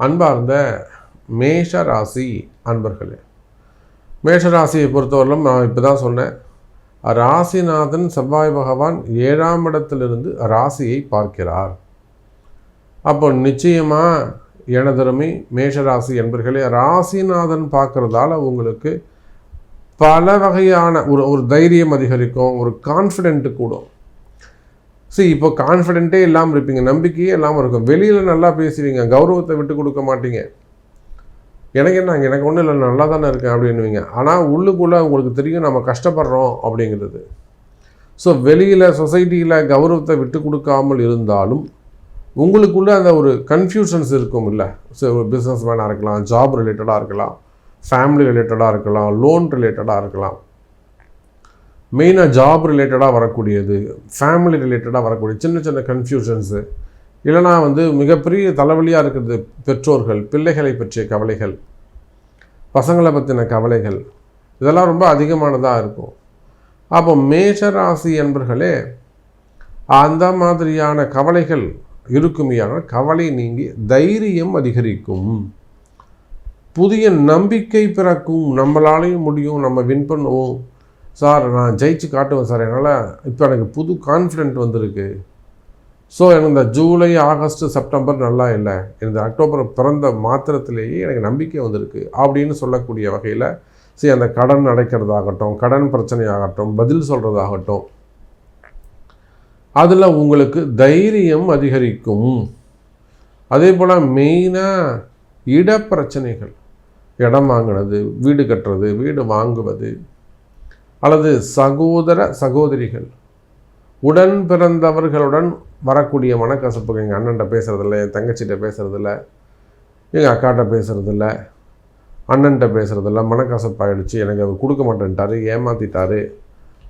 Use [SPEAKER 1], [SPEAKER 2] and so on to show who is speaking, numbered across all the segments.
[SPEAKER 1] அன்பார்ந்த மேஷ ராசி அன்பர்களே மேஷ ராசியை பொறுத்தவரையிலும் நான் இப்போ தான் சொன்னேன். ராசிநாதன் செவ்வாய் பகவான் ஏழாம் இடத்திலிருந்து ராசியை பார்க்கிறார். அப்போ நிச்சயமாக எனதருமை மேஷராசி என்பர்களே ராசிநாதன் பார்க்குறதால உங்களுக்கு பல வகையான ஒரு ஒரு தைரியம் அதிகரிக்கும் ஒரு கான்ஃபிடென்ட்டு கூடும். சரி இப்போ கான்ஃபிடென்ட்டே இல்லாமல் இருப்பீங்க நம்பிக்கையே இல்லாமல் இருக்கும். வெளியில் நல்லா பேசுவீங்க கௌரவத்தை விட்டு கொடுக்க மாட்டீங்க. எனக்கு என்ன எனக்கு ஒன்றும் இல்லை நல்லா தானே இருக்கேன் அப்படின்னுவீங்க. ஆனால் உள்ளுக்குள்ளே உங்களுக்கு தெரியும் நம்ம கஷ்டப்படுறோம் அப்படிங்கிறது. ஸோ வெளியில் சொசைட்டியில் கௌரவத்தை விட்டு கொடுக்காமல் இருந்தாலும் உங்களுக்குள்ளே அந்த ஒரு கன்ஃபியூஷன்ஸ் இருக்கும் இல்லை. ஸோ ஒரு பிஸ்னஸ் மேனாக இருக்கலாம் ஜாப் ரிலேட்டடாக இருக்கலாம் ஃபேமிலி ரிலேட்டடாக இருக்கலாம் லோன் ரிலேட்டடாக இருக்கலாம். மெயினாக ஜாப் ரிலேட்டடாக வரக்கூடியது ஃபேமிலி ரிலேட்டடாக வரக்கூடிய சின்ன சின்ன கன்ஃபியூஷன்ஸு இல்லைனா வந்து மிகப்பெரிய தலைவலியாக இருக்கிறது பெற்றோர்கள் பிள்ளைகளை பற்றிய கவலைகள் பசங்களை பற்றின கவலைகள் இதெல்லாம் ரொம்ப அதிகமானதாக இருக்கும். அப்போ மேஷராசி என்பர்களே அந்த மாதிரியான கவலைகள் இருக்குமையான கவலை நீங்கி தைரியம் அதிகரிக்கும். புதிய நம்பிக்கை பிறக்கும். நம்மளாலையும் முடியும். நம்ம வின் பண்ணுவோம். சார் நான் ஜெயிச்சு காட்டுவேன் சார். என்னால் இப்போ எனக்கு புது கான்ஃபிடென்ட் வந்திருக்கு. ஸோ எனக்கு இந்த ஜூலை ஆகஸ்ட் செப்டம்பர் நல்லா இல்லை. இந்த அக்டோபர் பிறந்த மாத்திரத்திலேயே எனக்கு நம்பிக்கை வந்திருக்கு. அப்படின்னு சொல்லக்கூடிய வகையில் சரி அந்த கடன் அடைக்கிறதாகட்டும் கடன் பிரச்சனையாகட்டும் பதில் சொல்கிறதாகட்டும் அதில் உங்களுக்கு தைரியம் அதிகரிக்கும். அதே போல் மெயினாக இடப்பிரச்சனைகள் இடம் வாங்கினது வீடு கட்டுறது வீடு வாங்குவது அல்லது சகோதர சகோதரிகள் உடன் பிறந்தவர்களுடன் வரக்கூடிய மனக்கசப்புகள் எங்கள் அண்ணன்ட்ட பேசுகிறதில்ல என் தங்கச்சிகிட்ட பேசுகிறதில்ல எங்கள் அக்காட்ட பேசுகிறதில்ல அண்ணன்ட்ட பேசுகிறதில்ல மனக்கசப்பாயிடுச்சு எனக்கு அவர் கொடுக்க மாட்டேன்ட்டார் ஏமாற்றிட்டாரு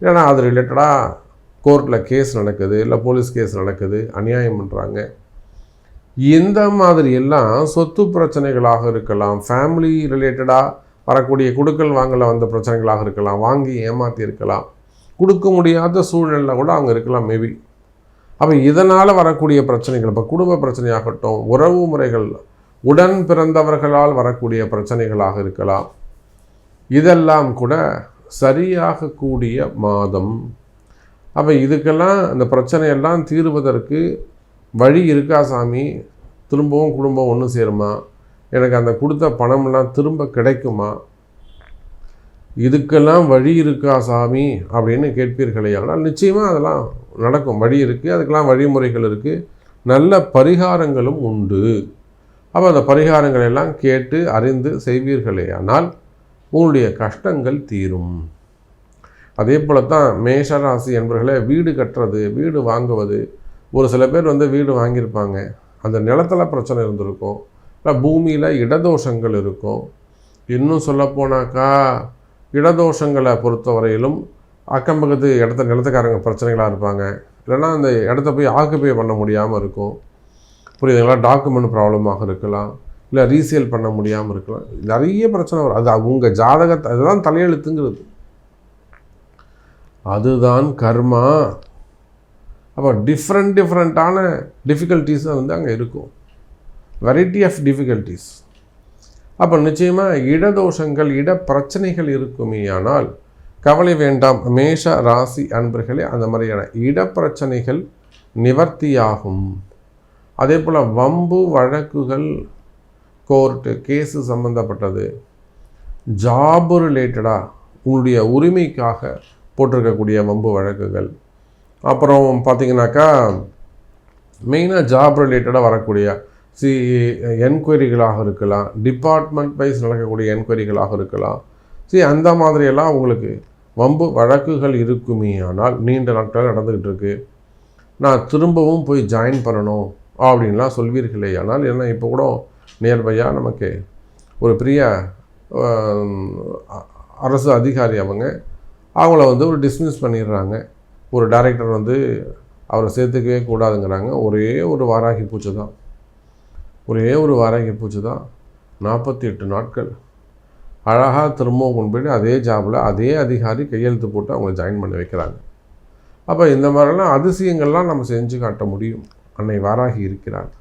[SPEAKER 1] ஏன்னா அது ரிலேட்டடாக கோர்ட்டில் கேஸ் நடக்குது இல்லை போலீஸ் கேஸ் நடக்குது அநியாயம் பண்ணுறாங்க இந்த மாதிரி எல்லாம் சொத்து பிரச்சனைகளாக இருக்கலாம் ஃபேமிலி ரிலேட்டடாக வரக்கூடிய குடுக்கல் வாங்கல வந்த பிரச்சனைகளாக இருக்கலாம் வாங்கி ஏமாற்றி இருக்கலாம். கொடுக்க முடியாத சூழ்நிலை கூட அவங்க இருக்கலாம் மேபி அப்போ இதனால் வரக்கூடிய பிரச்சனைகள் இப்போ குடும்ப பிரச்சனையாகட்டும் உறவு முறைகள் உடன் பிறந்தவர்களால் வரக்கூடிய பிரச்சனைகளாக இருக்கலாம். இதெல்லாம் கூட சரியாக கூடிய மாதம். அப்போ இதுக்கெல்லாம் இந்த பிரச்சனையெல்லாம் தீர்வதற்கு வழி இருக்கா சாமி? திரும்பவும் குடும்பம் ஒன்று சேருமா? எனக்கு அந்த கொடுத்த பணம்லாம் திரும்ப கிடைக்குமா? இதுக்கெல்லாம் வழி இருக்கா சாமி? அப்படின்னு கேட்பீர்களே ஆனால் நிச்சயமாக அதெல்லாம் நடக்கும். வழி இருக்குது அதுக்கெல்லாம் வழிமுறைகள் இருக்குது நல்ல பரிகாரங்களும் உண்டு. அப்போ அந்த பரிகாரங்கள் எல்லாம் கேட்டு அறிந்து செய்வீர்களே ஆனால் உங்களுடைய கஷ்டங்கள் தீரும். அதே போல தான் மேஷராசி என்பர்களே வீடு கட்டுறது வீடு வாங்குவது ஒரு சில பேர் வந்து வீடு வாங்கியிருப்பாங்க. அந்த நிலத்தில் பிரச்சனை இருந்திருக்கும். இப்போ பூமியில் இடதோஷங்கள் இருக்கும். இன்னும் சொல்லப்போனாக்கா இடதோஷங்களை பொறுத்தவரையிலும் அக்கம் பக்கத்து இடத்த நிலத்துக்காரங்க பிரச்சனைகளாக இருப்பாங்க. இல்லைன்னா அந்த இடத்த போய் ஆக்குப்பை பண்ண முடியாமல் இருக்கும். புரியுதுங்களா? டாக்குமெண்ட் ப்ராப்ளமாக இருக்கலாம். இல்லை ரீசேல் பண்ண முடியாமல் இருக்கலாம். நிறைய பிரச்சனை வரும். அது அவங்க ஜாதகத்தை அதுதான் தலையெழுத்துங்கிறது. அதுதான் கர்மா. அப்போ டிஃப்ரெண்ட் டிஃப்ரெண்ட்டான டிஃபிகல்ட்டிஸாக வந்து அங்கே இருக்கும். வெரைட்டி ஆஃப் டிஃபிகல்ட்டிஸ் அப்போ நிச்சயமாக இடதோஷங்கள் இட பிரச்சனைகள் இருக்குமே ஆனால் கவலை வேண்டாம். மேஷ ராசி அன்பர்களே அந்த மாதிரியான இடப்பிரச்சனைகள் நிவர்த்தியாகும். அதே போல் வம்பு வழக்குகள் கோர்ட்டு கேஸு சம்மந்தப்பட்டது ஜாபு ரிலேட்டடாக உங்களுடைய உரிமைக்காக போட்டிருக்கக்கூடிய வம்பு வழக்குகள். அப்புறம் பார்த்தீங்கன்னாக்கா மெயினாக ஜாப் ரிலேட்டடாக வரக்கூடிய சி என்கொயரிகளாக இருக்கலாம் டிபார்ட்மெண்ட் வைஸ் நடக்கக்கூடிய என்கொயரிகளாக இருக்கலாம். சி அந்த மாதிரியெல்லாம் உங்களுக்கு வம்பு வழக்குகள் இருக்குமே ஆனால் நீண்ட நாட்கள் நடந்துக்கிட்டு இருக்கு. நான் திரும்பவும் போய் ஜாயின் பண்ணணும் அப்படின்லாம் சொல்வீர்களே ஆனால் என்ன இப்போ கூட நியர்பையாக நமக்கு ஒரு பெரிய அரசு அதிகாரி அவங்க அவங்கள வந்து ஒரு டிஸ்மிஸ் பண்ணிடுறாங்க. ஒரு டைரக்டர் வந்து அவரை சேர்த்துக்கவே கூடாதுங்கிறாங்க. ஒரே ஒரு வாராகி பூச்சி தான். ஒரே ஒரு வாராகி பூச்சி தான் நாற்பத்தி எட்டு நாட்கள். அழகாக திரும்பவும் கொண்டு போய்ட்டு அதே ஜாபில் அதே அதிகாரி கையெழுத்து போட்டு அவங்கள ஜாயின் பண்ணி வைக்கிறாங்க. அப்போ இந்த மாதிரிலாம் அதிசயங்கள்லாம் நம்ம செஞ்சு காட்ட முடியும். அன்னை வாராகி இருக்கிறாங்க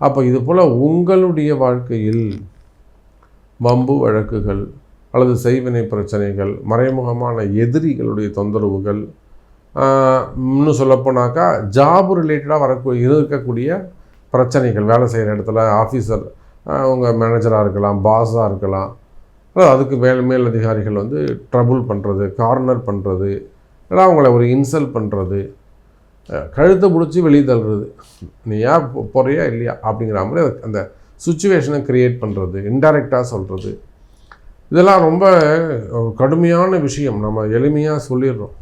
[SPEAKER 1] அப்போ இது போல் உங்களுடைய வாழ்க்கையில் வம்பு வழக்குகள் அல்லது செய்வினை பிரச்சனைகள் மறைமுகமான எதிரிகளுடைய தொந்தரவுகள் இன்னும் சொல்லப்போனாக்கா ஜாப் ரிலேட்டடாக வரக்கூடிய இருக்கக்கூடிய பிரச்சனைகள் வேலை செய்கிற இடத்துல ஆஃபீஸர் அவங்க மேனேஜராக இருக்கலாம் பாஸாக இருக்கலாம். அதுக்கு மேல் மேல் அதிகாரிகள் வந்து ட்ரபுள் பண்ணுறது கார்னர் பண்ணுறது இல்லை அவங்கள ஒரு இன்சல்ட் பண்ணுறது கழுத்தை பிடிச்சி வெளியே தள்ளுறது. நீ ஏன் போகிறியா இல்லையா அப்படிங்கிற மாதிரி அந்த சுச்சுவேஷனை க்ரியேட் பண்ணுறது இன்டைரக்டாக சொல்கிறது இதெல்லாம் ரொம்ப கடுமையான விஷயம். நம்ம எளிமையாக சொல்லிடுறோம்.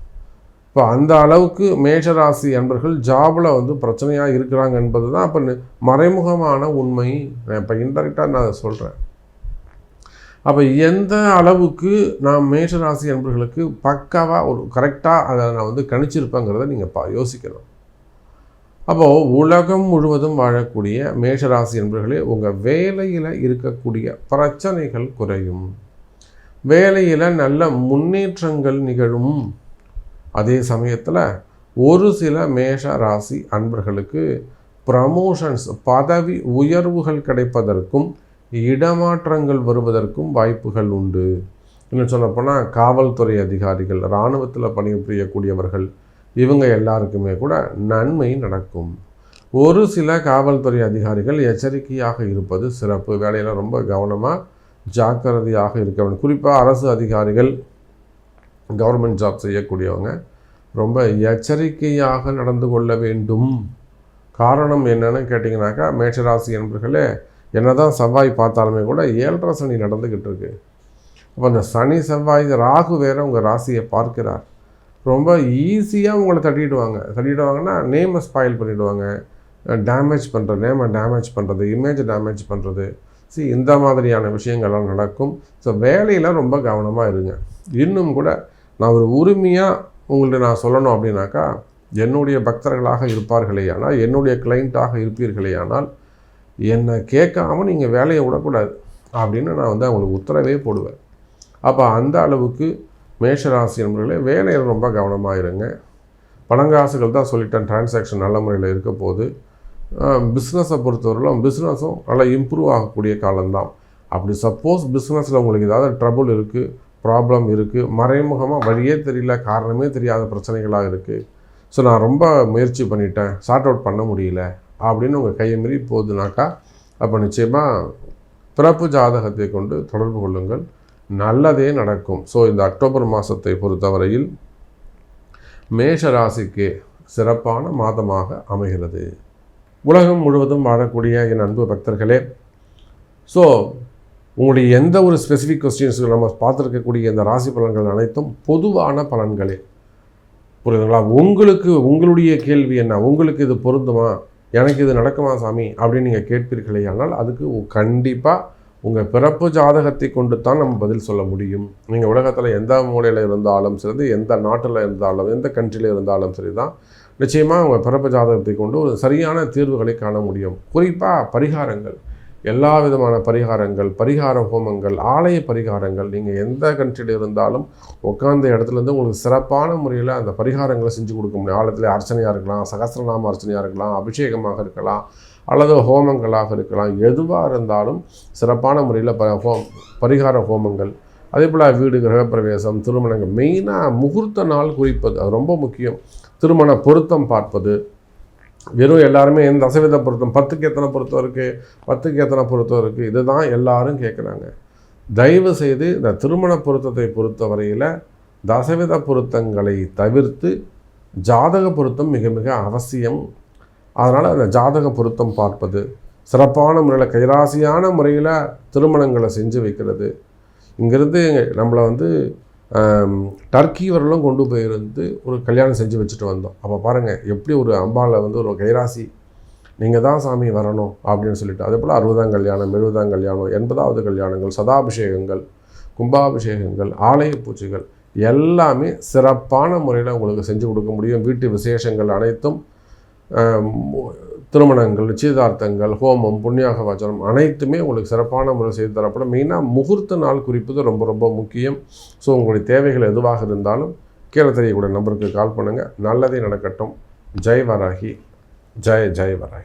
[SPEAKER 1] இப்போ அந்த அளவுக்கு மேஷராசி அன்பர்கள் ஜாபில் வந்து பிரச்சனையாக இருக்கிறாங்க என்பது தான் அப்போ மறைமுகமான உண்மை. நான் இப்போ இன்டெரக்டாக நான் சொல்கிறேன் அப்போ எந்த அளவுக்கு நான் மேஷராசி அன்பர்களுக்கு பக்காவாக ஒரு கரெக்டாக அதை நான் வந்து கணிச்சிருப்பேங்கிறத நீங்கள் பா யோசிக்கணும். அப்போது உலகம் முழுவதும் வாழக்கூடிய மேஷராசி என்பர்களே உங்கள் வேலையில் இருக்கக்கூடிய பிரச்சனைகள் குறையும். வேலையில் நல்ல முன்னேற்றங்கள் நிகழும். அதே சமயத்தில் ஒரு சில மேஷ ராசி அன்பர்களுக்கு ப்ரமோஷன்ஸ் பதவி உயர்வுகள் கிடைப்பதற்கும் இடமாற்றங்கள் வருவதற்கும் வாய்ப்புகள் உண்டு. இன்னும் சொல்லப்போனால் காவல்துறை அதிகாரிகள் இராணுவத்தில் பணிபுரியக்கூடியவர்கள் இவங்க எல்லாருக்குமே கூட நன்மை நடக்கும். ஒரு சில காவல்துறை அதிகாரிகள் எச்சரிக்கையாக இருப்பது சிறப்பு. வேலையில் ரொம்ப கவனமாக ஜாக்கிரதையாக இருக்க வேண்டும். குறிப்பாக அரசு அதிகாரிகள் கவர்மெண்ட் ஜாப் செய்யக்கூடியவங்க ரொம்ப எச்சரிக்கையாக நடந்து கொள்ள வேண்டும். காரணம் என்னன்னு கேட்டிங்கனாக்கா மேஷராசி என்பர்களே என்ன தான் செவ்வாய் பார்த்தாலுமே கூட ஏழரை சனி நடந்துக்கிட்டு இருக்கு. அப்போ அந்த சனி செவ்வாய் ராகு வேறு உங்கள் ராசியை பார்க்கிறார். ரொம்ப ஈஸியாக உங்களை தட்டிடுவாங்க. தட்டிடுவாங்கன்னா நேமை ஸ்பாயில் பண்ணிவிடுவாங்க டேமேஜ் பண்ணுறது நேமை டேமேஜ் பண்ணுறது இமேஜ் டேமேஜ் பண்ணுறது சி இந்த மாதிரியான விஷயங்கள்லாம் நடக்கும். ஸோ வேலையில் ரொம்ப கவனமாக இருங்க. இன்னும் கூட நான் ஒரு உரிமையாக உங்கள்ட்ட நான் சொல்லணும் அப்படின்னாக்கா என்னுடைய பக்தர்களாக இருப்பார்களேயானால் என்னுடைய கிளைண்ட்டாக இருப்பீர்களேயானால் என்னை கேட்காம நீங்கள் வேலையை விடக்கூடாது அப்படின்னு நான் வந்து அவங்களுக்கு உத்தரவே போடுவேன். அப்போ அந்த அளவுக்கு மேஷராசி நண்பர்களே வேலையில் ரொம்ப கவனமாக இருங்க. பணங்காசுகள் தான் சொல்லிட்டேன் டிரான்சாக்ஷன் நல்ல முறையில் இருக்க போது பிஸ்னஸை பொறுத்தவரையிலும் பிஸ்னஸும் நல்லா இம்ப்ரூவ் ஆகக்கூடிய காலம்தான். அப்படி சப்போஸ் பிஸ்னஸில் உங்களுக்கு ஏதாவது ட்ரபுள் இருக்குது ப்ராப்ளம் இருக்குது மறைமுகமாக வழியே தெரியல காரணமே தெரியாத பிரச்சனைகளாக இருக்குது ஸோ நான் ரொம்ப முயற்சி பண்ணிட்டேன். சார்ட் அவுட் பண்ண முடியல. அப்படின்னு உங்கள் கையை மீறி போகுதுனாக்கா அப்போ நிச்சயமாக பிறப்பு ஜாதகத்தை கொண்டு தொடர்பு கொள்ளுங்கள். நல்லதே நடக்கும். ஸோ இந்த அக்டோபர் மாதத்தை பொறுத்தவரையில் மேஷ ராசிக்கு சிறப்பான மாதமாக அமைகிறது. உலகம் முழுவதும் வாழக்கூடிய என் அன்பு பக்தர்களே ஸோ உங்களுடைய எந்த ஒரு ஸ்பெசிஃபிக் கொஸ்டின்ஸுக்கு நம்ம பார்த்துருக்கக்கூடிய இந்த ராசி பலன்கள் அனைத்தும் பொதுவான பலன்களே. புரியுதுங்களா? உங்களுக்கு உங்களுடைய கேள்வி என்ன? உங்களுக்கு இது பொருந்துமா? எனக்கு இது நடக்குமா சாமி? அப்படின்னு நீங்கள் கேட்பீர்களே ஆனால் அதுக்கு கண்டிப்பாக உங்கள் பிறப்பு ஜாதகத்தை கொண்டு தான் நம்ம பதில் சொல்ல முடியும். நீங்கள் உலகத்தில் எந்த மூலையில் இருந்தாலும் சரி எந்த நாட்டில் இருந்தாலும் எந்த கண்ட்ரியில் இருந்தாலும் சரி தான் நிச்சயமாக உங்கள் பிறப்பு ஜாதகத்தை கொண்டு ஒரு சரியான தீர்வுகளை காண முடியும். குறிப்பாக பரிகாரங்கள். எல்லா விதமான பரிகாரங்கள் பரிகார ஹோமங்கள் ஆலய பரிகாரங்கள் நீங்கள் எந்த கண்ட்ரியில் இருந்தாலும் உட்காந்த இடத்துலேருந்து உங்களுக்கு சிறப்பான முறையில் அந்த பரிகாரங்களை செஞ்சு கொடுக்க முடியும். ஆலயத்தில் அர்ச்சனையாக இருக்கலாம் சகசிரநாம அர்ச்சனையாக இருக்கலாம் அபிஷேகமாக இருக்கலாம் அல்லது ஹோமங்களாக இருக்கலாம். எதுவாக இருந்தாலும் சிறப்பான முறையில் ப ஹோம் பரிகார ஹோமங்கள். அதே போல் வீடு கிரகப்பிரவேசம் திருமணங்கள் மெயினாக முகூர்த்த நாள் குறிப்பது அது ரொம்ப முக்கியம். திருமண பொருத்தம் பார்ப்பது வெறும் எல்லாருமே எந்த தசவித பொருத்தம் பத்துக்கு எத்தனை பொருத்தம் இருக்குது பத்துக்கு எத்தனை பொருத்தம் இருக்குது இதுதான் எல்லாரும் கேட்குறாங்க தயவு செய்து இந்த திருமண பொருத்தத்தை பொறுத்த வரையில் தசவித பொருத்தங்களை தவிர்த்து ஜாதக பொருத்தம் மிக மிக அவசியம். அதனால் அந்த ஜாதக பொருத்தம் பார்ப்பது சிறப்பான முறையில் கைராசியான முறையில் திருமணங்களை செஞ்சு வைக்கிறது. இங்கேருந்து நம்மளை வந்து டர்க்கி வரலும் கொண்டு போயிருந்து ஒரு கல்யாணம் செஞ்சு வச்சுட்டு வந்தோம். அப்போ பாருங்கள் எப்படி ஒரு அம்பாவில் வந்து ஒரு கைராசி நீங்கள் தான் சாமி வரணும் அப்படின்னு சொல்லிட்டு அதே போல் அறுபதாம் கல்யாணம் எழுபதாம் கல்யாணம் எண்பதாவது கல்யாணங்கள் சதாபிஷேகங்கள் கும்பாபிஷேகங்கள் ஆலய பூச்சிகள் எல்லாமே சிறப்பான முறையில் உங்களுக்கு செஞ்சு கொடுக்க முடியும். வீட்டு விசேஷங்கள் அனைத்தும் திருமணங்கள் நிச்சயதார்த்தங்கள் ஹோமம் புண்ணியாக வாச்சனம் அனைத்துமே உங்களுக்கு சிறப்பான முறை செய்து தரப்படும். மெயினாக முகூர்த்த நாள் குறிப்பது ரொம்ப ரொம்ப முக்கியம். ஸோ உங்களுடைய தேவைகள் எதுவாக இருந்தாலும் கீழே தெரியக்கூடிய நம்பருக்கு கால் பண்ணுங்கள் நல்லதே நடக்கட்டும். ஜெய் வராகி. ஜெய் ஜெய் வராகி.